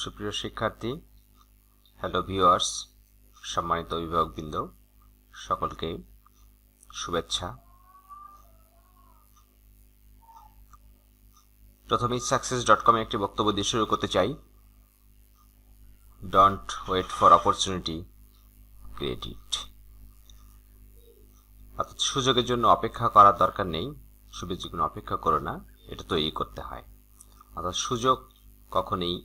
সুপ্রিয় শিক্ষার্থী hello viewers সম্মানিত অভিভাবকবৃন্দ, সকলকে শুভেচ্ছা। প্রথমেই সাকসেস ডট কমে একটি বক্তব্য দিয়ে শুরু করতে চাই। Don't wait for opportunity create it অর্থাৎ সুযোগের জন্য অপেক্ষা করার দরকার নেই সুযোগের জন্য অপেক্ষা করো না, এটা তৈরি করতে হয়। অর্থাৎ সুযোগ কখনোই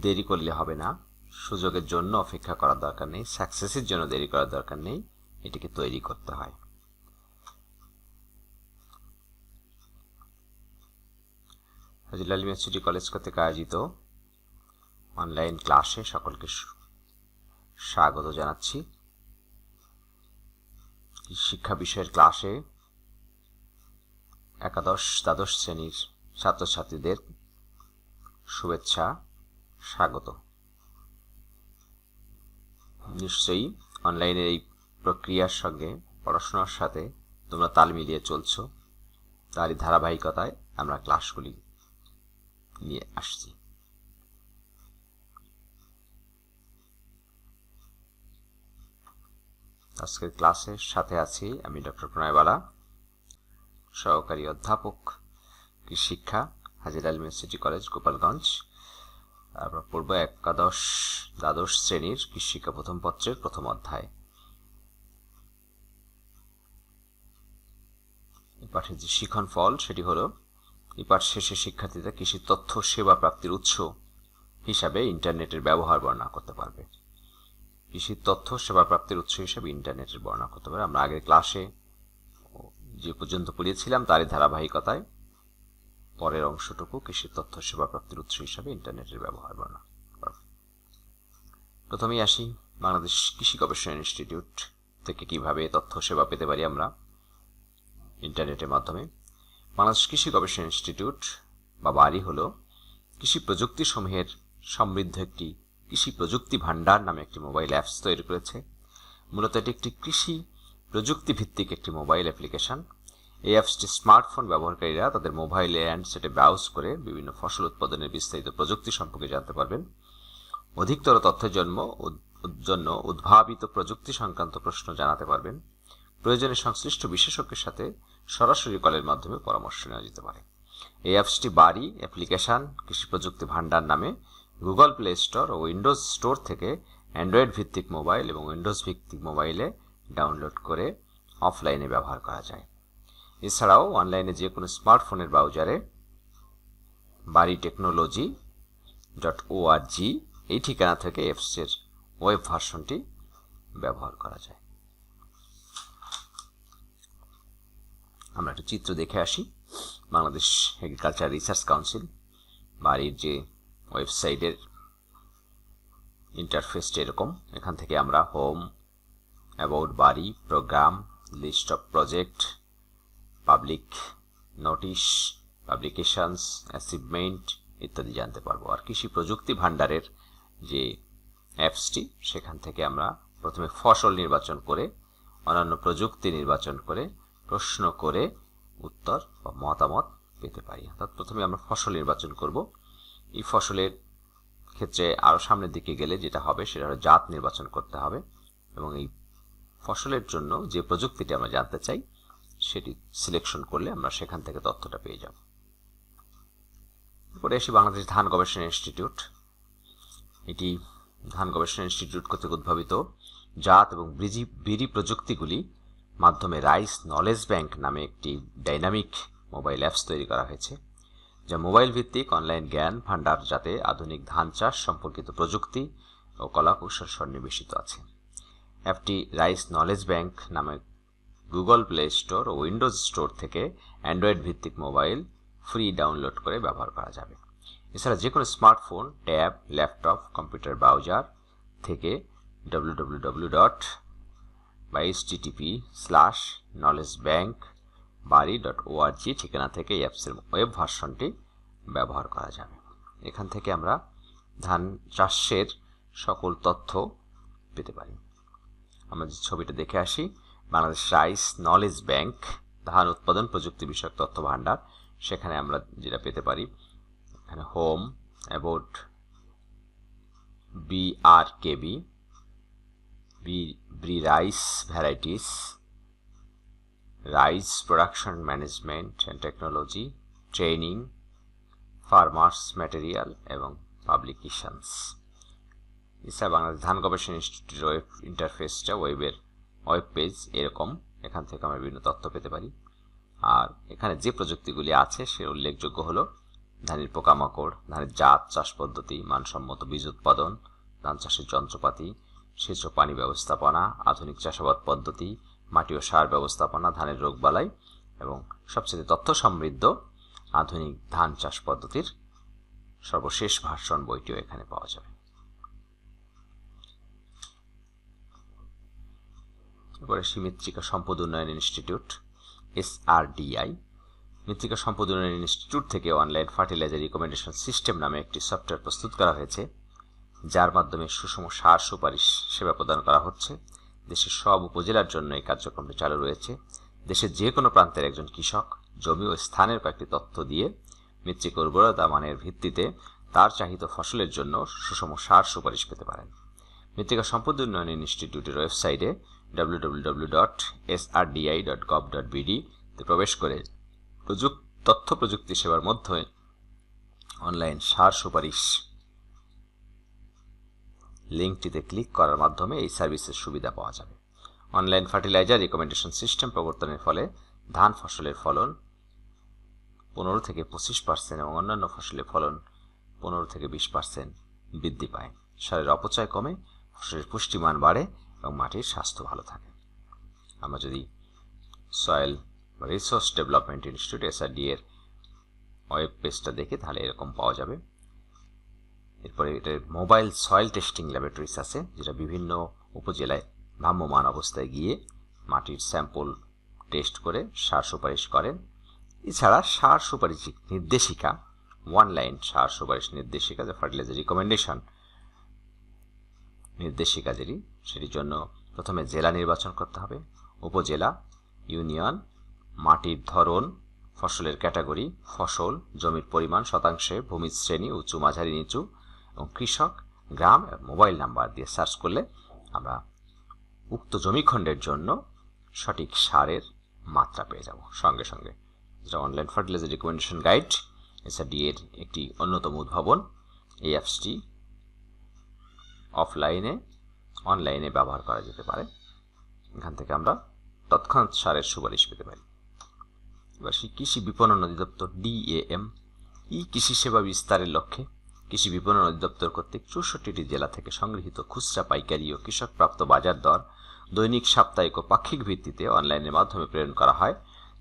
দেরি করলে হবে না। সুযোগের জন্য অপেক্ষা করার দরকার নেই। সাকসেসের জন্য দেরি করার দরকার নেই। এটিকে তৈরি করতে হয়। হাজিলাল ইউনিভার্সিটি কলেজ কর্তৃক আয়োজিত অনলাইন ক্লাসে সকলকে স্বাগত জানাচ্ছি। শিক্ষা বিষয়ের ক্লাসে একাদশ, দ্বাদশ শ্রেণির ছাত্রছাত্রীদের শুভেচ্ছা। স্বাগত নিশ্চয়ই অনলাইনের এই প্রক্রিয়ার সঙ্গে পড়াশোনার সাথে তোমরা তাল মিলিয়ে চলছ। তারই ধারাবাহিকতায় আমরা ক্লাসগুলি নিয়ে আসছি। আজকের ক্লাসের সাথে আছি আমি ডক্টর প্রণয়বালা, সহকারী অধ্যাপক শিক্ষা, হাজির আল ইউনিভার্সিটি কলেজ, গোপালগঞ্জ। আমরা পড়ব একাদশ, দ্বাদশ শ্রেণির কৃষিকা প্রথম পত্রের প্রথম অধ্যায়। পাঠের যে শিখন ফল, সেটি হলো, এই পাঠ শেষে শিক্ষার্থীরা কৃষি তথ্য সেবা প্রাপ্তির উৎস হিসাবে ইন্টারনেটের ব্যবহার বর্ণনা করতে পারবে। কৃষি তথ্য সেবা প্রাপ্তির উৎস হিসাবে ইন্টারনেটের বর্ণনা করতে পারে আমরা আগের ক্লাসে যে পর্যন্ত পড়িয়েছিলাম, তারই ধারাবাহিকতায় পরের অংশটুকু কৃষি তথ্য সেবা প্রাপ্তির উৎস হিসাবে ইন্টারনেটের ব্যবহার বর্ণনা। প্রথমেই আসি বাংলাদেশ কৃষি গবেষণা ইনস্টিটিউট থেকে কীভাবে তথ্য সেবা পেতে পারি আমরা ইন্টারনেটের মাধ্যমে। বাংলাদেশ কৃষি গবেষণা ইনস্টিটিউট বা বাড়ি হল কৃষি প্রযুক্তি সমূহের সমৃদ্ধ একটি কৃষি প্রযুক্তি ভান্ডার নামে একটি মোবাইল অ্যাপস তৈরি করেছে। মূলত এটি একটি কৃষি প্রযুক্তি ভিত্তিক একটি মোবাইল অ্যাপ্লিকেশন। এই অ্যাপসটি স্মার্টফোন ব্যবহারকারীরা তাদের মোবাইলে হ্যান্ডসেটে ব্রাউজ করে বিভিন্ন ফসল উৎপাদনের বিস্তারিত প্রযুক্তি সম্পর্কে জানতে পারবেন। অধিকতর তথ্যের উদ- জন্য উদ্ভাবিত প্রযুক্তি সংক্রান্ত প্রশ্ন জানাতে পারবেন। প্রয়োজনে সংশ্লিষ্ট বিশেষজ্ঞের সাথে সরাসরি কলের মাধ্যমে পরামর্শ নেওয়া যেতে পারে। এই অ্যাপসটি বাড়ি অ্যাপ্লিকেশন কৃষি প্রযুক্তি ভান্ডার নামে গুগল প্লে স্টোর ও উইন্ডোজ স্টোর থেকে অ্যান্ড্রয়েড ভিত্তিক মোবাইল এবং উইন্ডোজ ভিত্তিক মোবাইলে ডাউনলোড করে অফলাইনে ব্যবহার করা যায়। এছাড়াও অনলাইনে যে কোনো স্মার্টফোনের ব্রাউজারে বাড়ি টেকনোলজি ডট ওআরজি এই ঠিকানা থেকে অ্যাপসের ওয়েব ভার্সনটি ব্যবহার করা যায়। আমরা একটা চিত্র দেখে আসি। বাংলাদেশ এগ্রিকালচার রিসার্চ কাউন্সিল বাড়ির যে ওয়েবসাইটের ইন্টারফেসটা এরকম। এখান থেকে আমরা home about BARI programme list of project public notice publications achievement ইত্যাদি জানতে পারব। আর কৃষি প্রযুক্তি ভাণ্ডারের যে অ্যাপসটি সেখান থেকে আমরা প্রথমে ফসল নির্বাচন করে, অন্যান্য প্রযুক্তি নির্বাচন করে, প্রশ্ন করে উত্তর বা মতামত পেতে পারি। অর্থাৎ প্রথমে আমরা ফসল নির্বাচন করব। এই ফসলের ক্ষেত্রে আরও সামনের দিকে গেলে যেটা হবে, সেটা হলো জাত নির্বাচন করতে হবে এবং এই ফসলের জন্য যে প্রযুক্তিটি আমরা জানতে চাই সেটি সিলেকশন করলে আমরা সেখান থেকে তথ্যটা পেয়ে যাব। এরপরে এসে বাংলাদেশ ধান গবেষণা ইনস্টিটিউট। এটি ধান গবেষণা ইনস্টিটিউট কর্তৃক উদ্ভাবিত জাত এবং ব্রিজি বিড়ি প্রযুক্তিগুলি মাধ্যমে রাইস নলেজ ব্যাংক নামে একটি ডাইনামিক মোবাইল অ্যাপস তৈরি করা হয়েছে, যা মোবাইল ভিত্তিক অনলাইন জ্ঞান ভাণ্ডার যাতে আধুনিক ধান চাষ সম্পর্কিত প্রযুক্তি ও কলাকৌশল সন্নিবেশিত আছে। অ্যাপটি রাইস নলেজ ব্যাংক নামে গুগল প্লে স্টোর ও উইন্ডোজ স্টোর থেকে অ্যান্ড্রয়েড ভিত্তিক মোবাইল ফ্রি ডাউনলোড করে ব্যবহার করা যাবে। এছাড়া যে কোনো smartphone, tab, laptop, computer browser থেকে www ডট বা HTTP slash knowledge bank BARI dot ORG ঠিকানা থেকে অ্যাপসের ওয়েব ভার্সনটি ব্যবহার করা যাবে। এখান থেকে আমরা ধান চাষের সকল তথ্য পেতে পারি। আমরা যে ছবিটা দেখে আসি বাংলাদেশ রাইস নলেজ ব্যাংক, ধান উৎপাদন প্রযুক্তি বিষয়ক তথ্য ভাণ্ডার। সেখানে আমরা যেটা পেতে পারি, এখানে home about B R KB B BRRI rice varieties rice production management and technology training farmers material এবং পাবলিকেশনস এছাড়া বাংলাদেশ ধান গবেষণা ইনস্টিটিউটের ওয়েব ইন্টারফেসটা ওয়েবের ওয়েব পেজ এরকম, এখান থেকে আমরা বিভিন্ন তথ্য পেতে পারি। আর এখানে যে প্রযুক্তিগুলি আছে, সে উল্লেখযোগ্য হলো ধানের পোকামাকড়, ধানের জাত, চাষ পদ্ধতি, মানসম্মত বীজ উৎপাদন, ধান চাষের যন্ত্রপাতি, সেচ পানি ব্যবস্থাপনা, আধুনিক চাষাবাদ পদ্ধতি, মাটি ও সার ব্যবস্থাপনা, ধানের রোগবালাই এবং সবচেয়ে তথ্য সমৃদ্ধ আধুনিক ধান চাষ পদ্ধতির সর্বশেষ ভাষণ বইটিও এখানে পাওয়া যাবে। এরপরে মৃত্তিকা সম্পদ উন্নয়ন ইনস্টিটিউট এসআরডিআই মৃত্তিকা সম্পদ উন্নয়ন ইনস্টিটিউট থেকে অনলাইন ফার্টিলাইজার রিকমেন্ডেশন সিস্টেম নামে একটি সফটওয়্যার প্রস্তুত করা হয়েছে, যার মাধ্যমে সুষম সার সুপারিশ সেবা প্রদান করা হচ্ছে। দেশের সব উপজেলার জন্য এই কার্যক্রমটি চালু রয়েছে। দেশের যে কোনো প্রান্তের একজন কৃষক জমি ও স্থানের কয়েকটি তথ্য দিয়ে মৃত্তিকা উর্বরতা মানের ভিত্তিতে তার চাহিত ফসলের জন্য সুষম সার সুপারিশ পেতে পারেন। মৃত্তিকা সম্পদ উন্নয়ন ইনস্টিটিউটের ওয়েবসাইটে www.srdi.gov.bd তে প্রবেশ করে প্রযুক্ত তথ্য প্রযুক্তি সেবার মধ্যে অনলাইন সার সুপারিশ লিঙ্কটিতে ক্লিক করার মাধ্যমে এই সার্ভিসের সুবিধা পাওয়া যাবে। অনলাইন ফার্টিলাইজার রিকমেন্ডেশন সিস্টেম প্রবর্তনের ফলে ধান ফসলের ফলন পনেরো থেকে পঁচিশ পার্সেন্ট এবং অন্যান্য ফসলের ফলন পনেরো থেকে বিশ পার্সেন্ট বৃদ্ধি পায়। সারের অপচয় কমে, ফসলের পুষ্টিমান বাড়ে এবং মাটির স্বাস্থ্য ভালো থাকে। আমরা যদি soil resource development institute SRDI এর ওয়েব পেজটা দেখে, তাহলে এরকম পাওয়া যাবে। এরপরে এটার মোবাইল সয়েল টেস্টিং ল্যাবরেটরিজ আছে, যেটা বিভিন্ন উপজেলায় ভ্রাম্যমান অবস্থায় গিয়ে মাটির স্যাম্পল টেস্ট করে, সার সুপারিশ করেন। এছাড়া সার সুপারিশ নির্দেশিকা ওয়ান লাইন সার সুপারিশ নির্দেশিকা, যে ফার্টিলাইজার রিকমেন্ডেশন নির্দেশিকা সেটির জন্য প্রথমে জেলা নির্বাচন করতে হবে। উপজেলা, ইউনিয়ন, মাটির ধরন, ফসলের ক্যাটাগরি, ফসল, জমির পরিমাণ, শতাংশে ভূমির শ্রেণি, উঁচু, মাঝারি, নিচু এবং কৃষক, গ্রাম মোবাইল নাম্বার দিয়ে সার্চ করলে আমরা উক্ত জমিখণ্ডের জন্য সঠিক সারের মাত্রা পেয়ে যাব। সঙ্গে সঙ্গে যেটা online fertiliser recommendation guide SRDI এর একটি অন্যতম উদ্ভাবন, এই অ্যাপসটি অফলাইনে অনলাইনে ব্যবহার করা যেতে পারে। এখান থেকে আমরা তৎক্ষণাৎ সারের সুপারিশ পেতে পারি। এবার সেই কৃষি বিপণন অধিদপ্তর, ডিএএম, ই কৃষি সেবা বিস্তারের লক্ষ্যে কৃষি বিপণন অধিদপ্তর কর্তৃক চৌষট্টিটি জেলা থেকে সংগৃহীত খুচরা পাইকারি ও কৃষকপ্রাপ্ত বাজার দর দৈনিক, সাপ্তাহিক ও পাক্ষিক ভিত্তিতে অনলাইনের মাধ্যমে প্রেরণ করা হয়,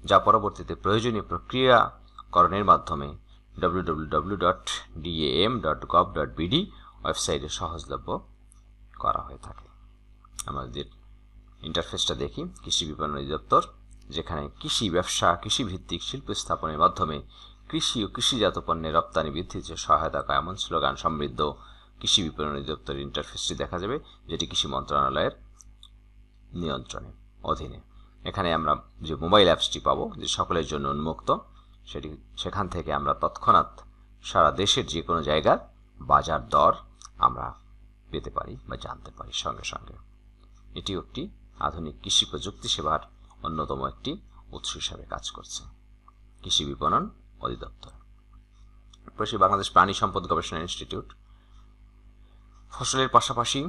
যা পরবর্তীতে প্রয়োজনীয় প্রক্রিয়াকরণের মাধ্যমে www.dam.gov.bd ওয়েবসাইটে সহজলভ্য করা হয়ে থাকে। আমাদের ইন্টারফেসটা দেখি, কৃষি বিপণন অধিদপ্তর, যেখানে কৃষি ব্যবসা, কৃষিভিত্তিক শিল্প স্থাপনের মাধ্যমে কৃষি ও কৃষিজাত পণ্যের রপ্তানি বৃদ্ধিতে সহায়তা করে এমন স্লোগান সমৃদ্ধ কৃষি বিপণন অধিদপ্তর ইন্টারফেসটি দেখা যাবে, যেটি কৃষি মন্ত্রণালয়ের নিয়ন্ত্রণে অধীনে। এখানে আমরা যে মোবাইল অ্যাপসটি পাবো, যে সকলের জন্য উন্মুক্ত, সেটি, সেখান থেকে আমরা তৎক্ষণাৎ সারা দেশের যে কোনো জায়গার বাজার দর আমরা পেতে পারি বা জানতে পারি সঙ্গে সঙ্গে। এটিও একটি আধুনিক কৃষি প্রযুক্তি সেবার অন্যতম একটি উৎস হিসাবে কাজ করছে। কৃষি বিপণন অধিদপ্তর। পরিষেবা বাংলাদেশ প্রাণী সম্পদ গবেষণা ইনস্টিটিউট। ফসলের পাশাপাশি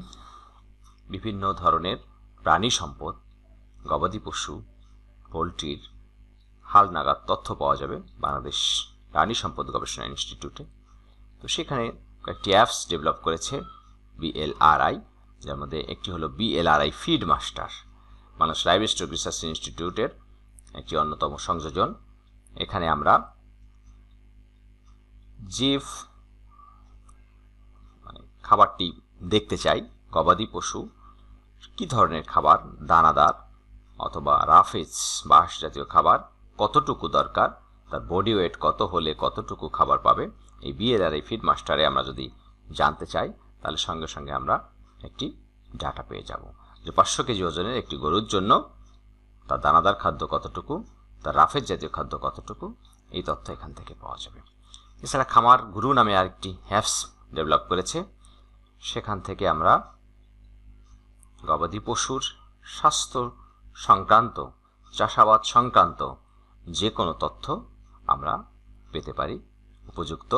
বিভিন্ন ধরনের প্রাণী সম্পদ, গবাদি পশু, পোলট্রির হাল নাগাদ তথ্য পাওয়া যাবে বাংলাদেশ প্রাণী সম্পদ গবেষণা ইনস্টিটিউটে। তো সেখানে কয়েকটি অ্যাপস ডেভেলপ করেছে বিএলআরআই যার মধ্যে একটি হলো BLRI feed master Bangladesh livestock research ইনস্টিটিউটের একটি অন্যতম সংযোজন। এখানে আমরা যে মানে খাবারটি দেখতে চাই, গবাদি পশু, কি ধরনের খাবার, দানাদার অথবা রাফেজ বাঁশ জাতীয় খাবার, কতটুকু দরকার, তার বডি ওয়েট কত হলে কতটুকু খাবার পাবে এই বিয়ের আর এই ফিড মাস্টারে আমরা যদি জানতে চাই, তাহলে সঙ্গে সঙ্গে আমরা একটি ডাটা পেয়ে যাব। যে পাঁচশো কেজি ওজনের একটি গরুর জন্য তার দানাদার খাদ্য কতটুকু, তার রাফেজ জাতীয় খাদ্য কতটুকু, এই তথ্য এখান থেকে পাওয়া যাবে। এছাড়া খামার গুরু নামে আরেকটি অ্যাপস ডেভেলপ করেছে। সেখান থেকে আমরা গবাদি পশুর স্বাস্থ্য সংক্রান্ত, চাষাবাদ সংক্রান্ত যে কোনো তথ্য আমরা পেতে পারি। উপযুক্ত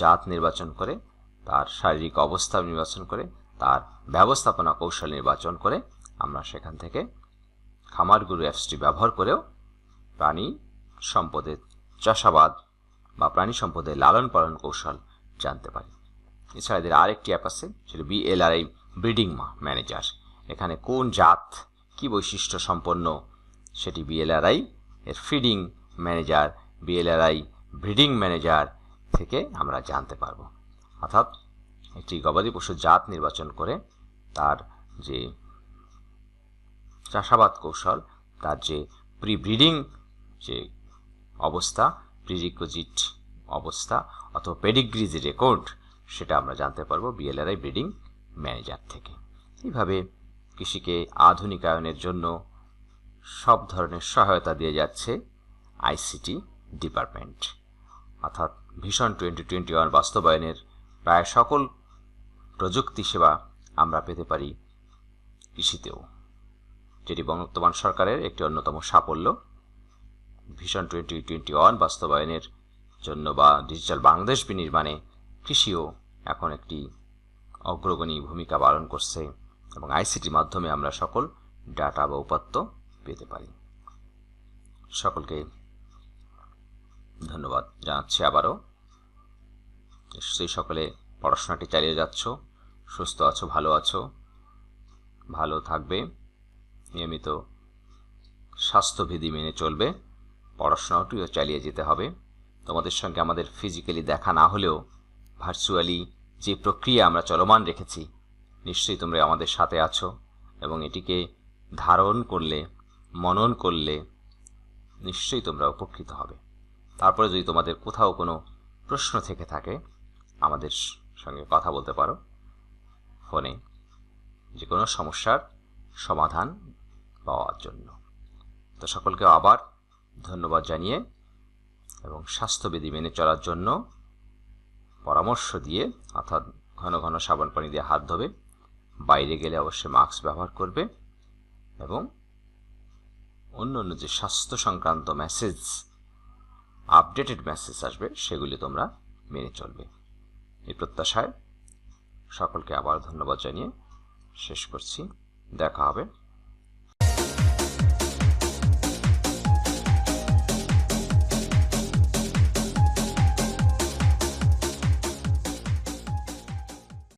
জাত নির্বাচন করে, তার শারীরিক অবস্থা নির্বাচন করে, তার ব্যবস্থাপনা কৌশল নির্বাচন করে আমরা সেখান থেকে খামারগুরু অ্যাপসটি ব্যবহার করেও প্রাণী সম্পদের চাষাবাদ বা প্রাণী সম্পদের লালন পালন কৌশল জানতে পারি। এছাড়া এদের আরেকটি অ্যাপ আছে, সেটা বিএলআরআই ব্রিডিং ম্যানেজার এখানে কোন জাত, কি বৈশিষ্ট্য সম্পন্ন, সেটি বিএলআরআই এর feeding manager BLRI breeding manager থেকে আমরা জানতে পারব। অর্থাৎ একটি গবাদি পশুর জাত নির্বাচন করে তার যে চাষাবাদ কৌশল, তার যে প্রি ব্রিডিং যে অবস্থা প্রিরিকোজিট অবস্থা অথবা পেডিগ্রি যে রেকর্ড সেটা আমরা জানতে পারব বিএলআরআই ব্রিডিং ম্যানেজার থেকে। এইভাবে কৃষিকে আধুনিকায়নের জন্য সব ধরনের সহায়তা দিয়ে যাচ্ছে আইসিটি ডিপার্টমেন্ট অর্থাৎ ভীষণ টোয়েন্টি টোয়েন্টি ওয়ান বাস্তবায়নের প্রায় সকল প্রযুক্তি সেবা আমরা পেতে পারি কৃষিতেও, যেটি বর্তমান সরকারের একটি অন্যতম সাফল্য। ভিশন টোয়েন্টি টোয়েন্টি ওয়ান বাস্তবায়নের জন্য বা ডিজিটাল বাংলাদেশ বিনির্মাণে কৃষিও এখন একটি অগ্রগণী ভূমিকা পালন করছে এবং আইসিটির মাধ্যমে আমরা সকল ডাটা বা উপাত্ত পেতে পারি। সকলকে ধন্যবাদ জানাচ্ছি আবারও। নিশ্চয়ই সকলে পড়াশোনাটি চালিয়ে যাচ্ছ, সুস্থ আছো, ভালো আছো, ভালো থাকবে, নিয়মিত স্বাস্থ্যবিধি মেনে চলবে, পড়াশোনাটিও চালিয়ে যেতে হবে। তোমাদের সঙ্গে আমাদের ফিজিক্যালি দেখা না হলেও ভার্চুয়ালি যে প্রক্রিয়া আমরা চলমান রেখেছি, নিশ্চয়ই তোমরা আমাদের সাথে আছো এবং এটিকে ধারণ করলে, মনন করলে নিশ্চয়ই তোমরা উপকৃত হবে। তারপরে যদি তোমাদের কোথাও কোনো প্রশ্ন থেকে থাকে আমাদের সঙ্গে কথা বলতে পারো। ফোনে যে কোনো সমস্যার সমাধান পাওয়ার জন্য। তো সকলকে আবার ধন্যবাদ জানিয়ে এবং স্বাস্থ্যবিধি মেনে চলার জন্য পরামর্শ দিয়ে, অর্থাৎ ঘন ঘন সাবান পানি দিয়ে হাত ধোবে, বাইরে গেলে অবশ্যই মাস্ক ব্যবহার করবে এবং অন্য অন্য যে স্বাস্থ্য সংক্রান্ত মেসেজ আপডেটেড মেসেজ আসবে, সেগুলি তোমরা মেনে চলবে। এই প্রত্যাশায় সকলকে আবার ধন্যবাদ জানিয়ে শেষ করছি। দেখা হবে